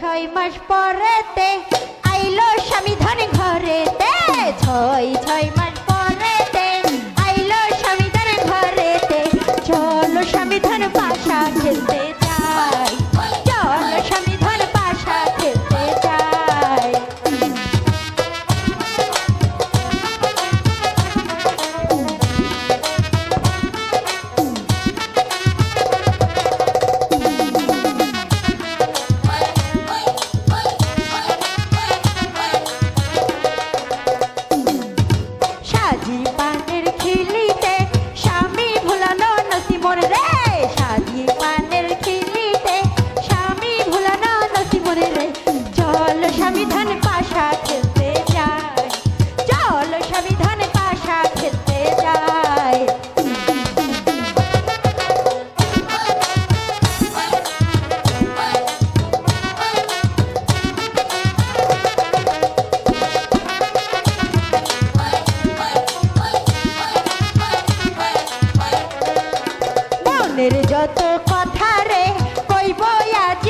ছয় মাস পরেতে আইলো স্বামী ধরে ঘরেতে। ছয় ছয় মাস পরেতে আইলো স্বামী ধরে ঘরেতে। চলো স্বামী ধরে খেলতে মনের যত কথা রে কইব আজ